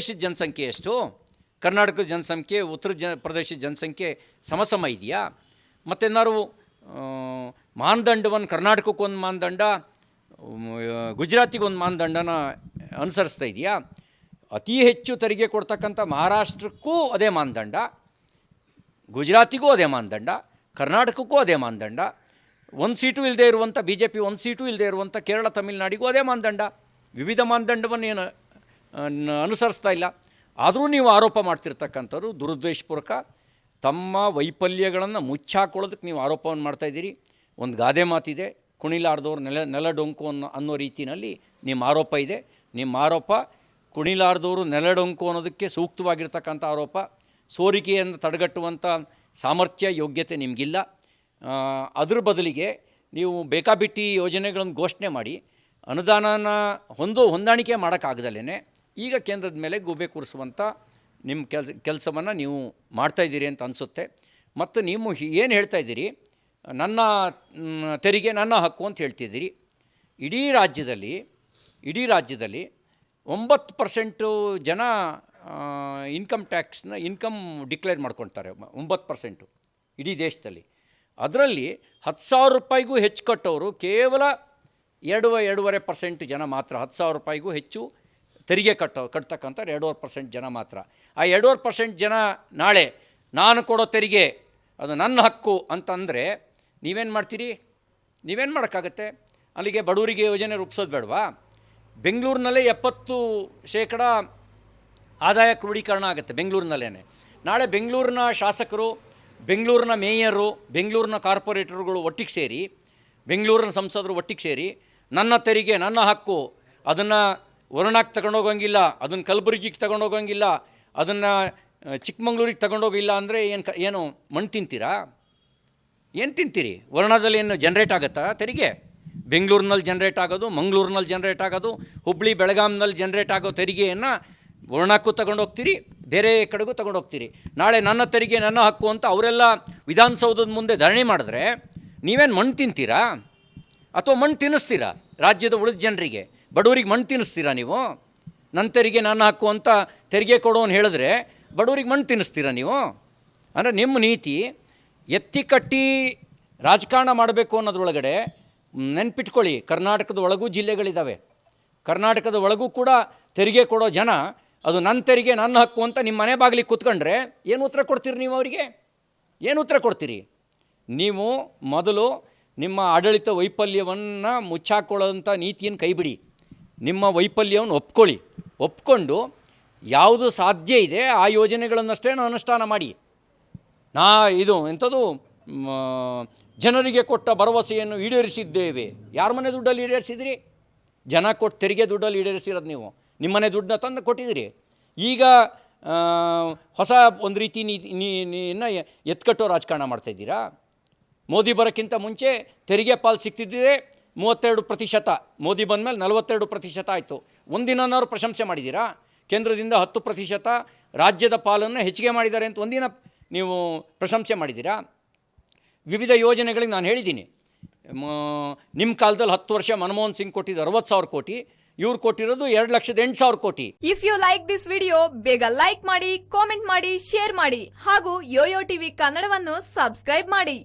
ಪ್ರದೇಶದ ಜನಸಂಖ್ಯೆ ಎಷ್ಟು? ಕರ್ನಾಟಕದ ಜನಸಂಖ್ಯೆ, ಉತ್ತರ ಜನ, ಪ್ರದೇಶದ ಜನಸಂಖ್ಯೆ ಸಮಸಮ ಇದೆಯಾ? ಮತ್ತೇನಾದ್ರು ಮಾನದಂಡವನ್ನು, ಕರ್ನಾಟಕಕ್ಕೆ ಒಂದು ಮಾನದಂಡ ಗುಜರಾತಿಗೆ ಒಂದು ಮಾನದಂಡನ ಅನುಸರಿಸ್ತಾ ಇದೆಯಾ? ಅತಿ ಹೆಚ್ಚು ತೆರಿಗೆ ಕೊಡ್ತಕ್ಕಂಥ ಮಹಾರಾಷ್ಟ್ರಕ್ಕೂ ಅದೇ ಮಾನದಂಡ, ಗುಜರಾತಿಗೂ ಅದೇ ಮಾನದಂಡ, ಕರ್ನಾಟಕಕ್ಕೂ ಅದೇ ಮಾನದಂಡ, ಒಂದು ಸೀಟು ಇಲ್ಲದೆ ಇರುವಂಥ ಬಿ ಜೆ ಪಿ ಒಂದು ಸೀಟು ಇಲ್ಲದೆ ಇರುವಂಥ ಕೇರಳ, ತಮಿಳುನಾಡಿಗೂ ಅದೇ ಮಾನದಂಡ. ವಿವಿಧ ಮಾನದಂಡವನ್ನು ಏನು ಅನುಸರಿಸ್ತಾ ಇಲ್ಲ. ಆದರೂ ನೀವು ಆರೋಪ ಮಾಡ್ತಿರ್ತಕ್ಕಂಥವ್ರು ದುರುದ್ದೇಶಪೂರ್ವಕ ತಮ್ಮ ವೈಫಲ್ಯಗಳನ್ನು ಮುಚ್ಚಾಕೊಳ್ಳೋದಕ್ಕೆ ನೀವು ಆರೋಪವನ್ನು ಮಾಡ್ತಾಯಿದ್ದೀರಿ ಒಂದು ಗಾದೆ ಮಾತಿದೆ, ಕುಣಿಲಾರ್ದವ್ರು ನೆಲ ನೆಲ ಡೊಂಕು ಅನ್ನೋ ಅನ್ನೋ ರೀತಿಯಲ್ಲಿ ನಿಮ್ಮ ಆರೋಪ ಇದೆ. ನಿಮ್ಮ ಆರೋಪ ಕುಣಿಲಾರ್ದವರು ನೆಲಡೊಂಕು ಅನ್ನೋದಕ್ಕೆ ಸೂಕ್ತವಾಗಿರ್ತಕ್ಕಂಥ ಆರೋಪ. ಸೋರಿಕೆಯನ್ನು ತಡೆಗಟ್ಟುವಂಥ ಸಾಮರ್ಥ್ಯ, ಯೋಗ್ಯತೆ ನಿಮಗಿಲ್ಲ. ಅದ್ರ ಬದಲಿಗೆ ನೀವು ಬೇಕಾಬಿಟ್ಟಿ ಯೋಜನೆಗಳನ್ನು ಘೋಷಣೆ ಮಾಡಿ, ಅನುದಾನನ ಹೊಂದೋ ಹೊಂದಾಣಿಕೆ ಮಾಡೋಕ್ಕಾಗದಲ್ಲೇ ಈಗ ಕೇಂದ್ರದ ಮೇಲೆ ಗೂಬೆ ಕೂರಿಸುವಂಥ ನಿಮ್ಮ ಕೆಲಸ, ಕೆಲಸವನ್ನು ನೀವು ಮಾಡ್ತಾಯಿದ್ದೀರಿ ಅಂತ ಅನಿಸುತ್ತೆ. ಮತ್ತು ನೀವು ಏನು ಹೇಳ್ತಾ ಇದ್ದೀರಿ? ನನ್ನ ತೆರಿಗೆ ನನ್ನ ಹಕ್ಕು ಅಂತ ಹೇಳ್ತಿದ್ದೀರಿ. ಇಡೀ ರಾಜ್ಯದಲ್ಲಿ ಇಡೀ ರಾಜ್ಯದಲ್ಲಿ ಒಂಬತ್ತು ಪರ್ಸೆಂಟು ಜನ ಇನ್ಕಮ್ ಟ್ಯಾಕ್ಸ್ನ ಇನ್ಕಮ್ ಡಿಕ್ಲೇರ್ ಮಾಡ್ಕೊಳ್ತಾರೆ. ಒಂಬತ್ತು ಪರ್ಸೆಂಟು ಇಡೀ ದೇಶದಲ್ಲಿ. ಅದರಲ್ಲಿ ಹತ್ತು ಸಾವಿರ ರೂಪಾಯಿಗೂ ಹೆಚ್ಚು ಕಟ್ಟೋರು ಕೇವಲ ಎರಡು, ಎರಡೂವರೆ ಪರ್ಸೆಂಟ್ ಜನ ಮಾತ್ರ. ಹತ್ತು ಸಾವಿರ ರೂಪಾಯಿಗೂ ಹೆಚ್ಚು ತೆರಿಗೆ ಕಟ್ಟೋ ಕಟ್ತಕ್ಕಂಥ ಎರಡೂವರೆ ಪರ್ಸೆಂಟ್ ಜನ ಮಾತ್ರ. ಆ ಎರಡೂವರೆ ಪರ್ಸೆಂಟ್ ಜನ ನಾಳೆ ನಾನು ಕೊಡೋ ತೆರಿಗೆ ಅದು ನನ್ನ ಹಕ್ಕು ಅಂತಂದರೆ ನೀವೇನು ಮಾಡ್ತೀರಿ? ನೀವೇನು ಮಾಡೋಕ್ಕಾಗತ್ತೆ? ಅಲ್ಲಿಗೆ ಬಡವರಿಗೆ ಯೋಜನೆ ರೂಪಿಸೋದು ಬೇಡವಾ? ಬೆಂಗಳೂರಿನಲ್ಲೇ ಎಪ್ಪತ್ತು ಶೇಕಡ ಆದಾಯ ಕ್ರೋಢೀಕರಣ ಆಗುತ್ತೆ ಬೆಂಗಳೂರಿನಲ್ಲೇ ನಾಳೆ ಬೆಂಗಳೂರಿನ ಶಾಸಕರು, ಬೆಂಗಳೂರಿನ ಮೇಯರು, ಬೆಂಗಳೂರಿನ ಕಾರ್ಪೊರೇಟರ್ಗಳು ಒಟ್ಟಿಗೆ ಸೇರಿ, ಬೆಂಗಳೂರಿನ ಸಂಸದರು ಒಟ್ಟಿಗೆ ಸೇರಿ ನನ್ನ ತೆರಿಗೆ, ನನ್ನ ಹಕ್ಕು, ಅದನ್ನು ವರುಣಾಕ್ಕೆ ತಗೊಂಡೋಗಂಗಿಲ್ಲ, ಅದನ್ನು ಕಲಬುರಗಿಗೆ ತಗೊಂಡೋಗಂಗಿಲ್ಲ, ಅದನ್ನು ಚಿಕ್ಕಮಂಗ್ಳೂರಿಗೆ ತಗೊಂಡೋಗಿಲ್ಲ ಅಂದರೆ ಏನು ಕ, ಏನು ಮಣ್ಣು ತಿಂತೀರಾ? ಏನು ತಿಂತೀರಿ? ವರ್ಣದಲ್ಲಿ ಏನು ಜನ್ರೇಟ್ ಆಗುತ್ತಾ ತೆರಿಗೆ? ಬೆಂಗಳೂರಿನಲ್ಲಿ ಜನ್ರೇಟ್ ಆಗೋದು, ಮಂಗಳೂರಿನಲ್ಲಿ ಜನ್ರೇಟ್ ಆಗೋದು ಹುಬ್ಬಳ್ಳಿ ಬೆಳಗಾಂನಲ್ಲಿ ಜನ್ರೇಟ್ ಆಗೋ ತೆರಿಗೆಯನ್ನು ವರ್ಣಕ್ಕೂ ತಗೊಂಡೋಗ್ತೀರಿ, ಬೇರೆ ಕಡೆಗೂ ತಗೊಂಡೋಗ್ತೀರಿ. ನಾಳೆ ನನ್ನ ತೆರಿಗೆ, ನನ್ನ ಹಕ್ಕು ಅಂತ ಅವರೆಲ್ಲ ವಿಧಾನಸೌಧದ ಮುಂದೆ ಧರಣಿ ಮಾಡಿದ್ರೆ ನೀವೇನು ಮಣ್ಣು ತಿಂತೀರಾ? ಅಥವಾ ಮಣ್ಣು ತಿನ್ನಿಸ್ತೀರಾ ರಾಜ್ಯದ ಉಳಿದ ಜನರಿಗೆ? ಬಡವರಿಗೆ ಮಣ್ಣು ತಿನ್ನಿಸ್ತೀರಾ ನೀವು? ನನ್ನ ತೆರಿಗೆ ಹಕ್ಕು ಅಂತ ತೆರಿಗೆ ಕೊಡೋನು ಹೇಳಿದ್ರೆ ಬಡವರಿಗೆ ಮಣ್ಣು ತಿನ್ನಿಸ್ತೀರಾ ನೀವು? ಅಂದರೆ ನಿಮ್ಮ ನೀತಿ ಎತ್ತಿ ಕಟ್ಟಿ ರಾಜಕಾರಣ ಮಾಡಬೇಕು ಅನ್ನೋದ್ರೊಳಗಡೆ ನೆನ್ಪಿಟ್ಕೊಳ್ಳಿ, ಕರ್ನಾಟಕದ ಒಳಗೂ ಜಿಲ್ಲೆಗಳಿದ್ದಾವೆ ಕರ್ನಾಟಕದ ಒಳಗೂ ಕೂಡ ತೆರಿಗೆ ಕೊಡೋ ಜನ, ಅದು ನನ್ನ ತೆರಿಗೆ, ನನ್ನ ಹಕ್ಕು ಅಂತ ನಿಮ್ಮ ಮನೆ ಬಾಗಿಲಿಗೆ ಕೂತ್ಕೊಂಡ್ರೆ ಏನು ಉತ್ತರ ಕೊಡ್ತೀರಿ ನೀವು ಅವರಿಗೆ? ಏನು ಉತ್ತರ ಕೊಡ್ತೀರಿ? ನೀವು ಮೊದಲು ನಿಮ್ಮ ಆಡಳಿತ ವೈಫಲ್ಯವನ್ನು ಮುಚ್ಚಾಕೊಳ್ಳೋಂಥ ನೀತಿಯನ್ನು ಕೈಬಿಡಿ. ನಿಮ್ಮ ವೈಫಲ್ಯವನ್ನು ಒಪ್ಕೊಳ್ಳಿ. ಒಪ್ಕೊಂಡು ಯಾವುದು ಸಾಧ್ಯ ಇದೆ ಆ ಯೋಜನೆಗಳನ್ನಷ್ಟೇ ಅನುಷ್ಠಾನ ಮಾಡಿ. ನಾ ಇದು ಎಂಥದ್ದು ಜನರಿಗೆ ಕೊಟ್ಟ ಭರವಸೆಯನ್ನು ಈಡೇರಿಸಿದ್ದೇವೆ. ಯಾರ ಮನೆ ದುಡ್ಡಲ್ಲಿ ಈಡೇರಿಸಿದಿರಿ? ಜನ ಕೊಟ್ಟು, ತೆರಿಗೆ ದುಡ್ಡಲ್ಲಿ ಈಡೇರಿಸಿರೋದು ನೀವು. ನಿಮ್ಮನೆ ದುಡ್ಡನ್ನ ತಂದು ಕೊಟ್ಟಿದ್ದೀರಿ. ಈಗ ಹೊಸ ಒಂದು ರೀತಿ ನೀತಿ ನೀನ ಎತ್ಕಟ್ಟೋ ರಾಜಕಾರಣ ಮಾಡ್ತಾಯಿದ್ದೀರಾ ಮೋದಿ ಬರೋಕ್ಕಿಂತ ಮುಂಚೆ ತೆರಿಗೆ ಪಾಲು ಸಿಗ್ತಿದ್ದಿದೆ. ಮೂವತ್ತೆರಡು ಪ್ರತಿಶತ. ಮೋದಿ ಬಂದಮೇಲೆ ನಲವತ್ತೆರಡು ಪ್ರತಿಶತ ಆಯಿತು. ಒಂದಿನನಾದ್ರು ಪ್ರಶಂಸೆ ಮಾಡಿದ್ದೀರಾ ಕೇಂದ್ರದಿಂದ ಹತ್ತು ಪ್ರತಿಶತ, ರಾಜ್ಯದ ಪಾಲನ್ನು ಹೆಚ್ಚಿಗೆ ಮಾಡಿದ್ದಾರೆ ಅಂತ ಒಂದಿನ ನೀವು ಪ್ರಶಂಸೆ ಮಾಡಿದ್ದೀರಾ ವಿವಿಧ ಯೋಜನೆಗಳಿಗೆ ನಾನು ಹೇಳಿದ್ದೀನಿ. ನಿಮ್ಮ ಕಾಲದಲ್ಲಿ ಹತ್ತು ವರ್ಷ ಮನಮೋಹನ್ ಸಿಂಗ್ ಕೊಟ್ಟಿದ್ದು ಅರವತ್ತು ಸಾವಿರ ಕೋಟಿ. ಇವ್ರು ಕೊಟ್ಟಿರೋದು ಎರಡು ಲಕ್ಷದ ಎಂಟು ಸಾವಿರ crore. If you like this video ಬೇಗ ಲೈಕ್ ಮಾಡಿ ಕಾಮೆಂಟ್ ಮಾಡಿ ಶೇರ್ ಮಾಡಿ. ಹಾಗೂ ಯೋಯೋ ಟಿವಿ ಕನ್ನಡವನ್ನು ಸಬ್ಸ್ಕ್ರೈಬ್ ಮಾಡಿ.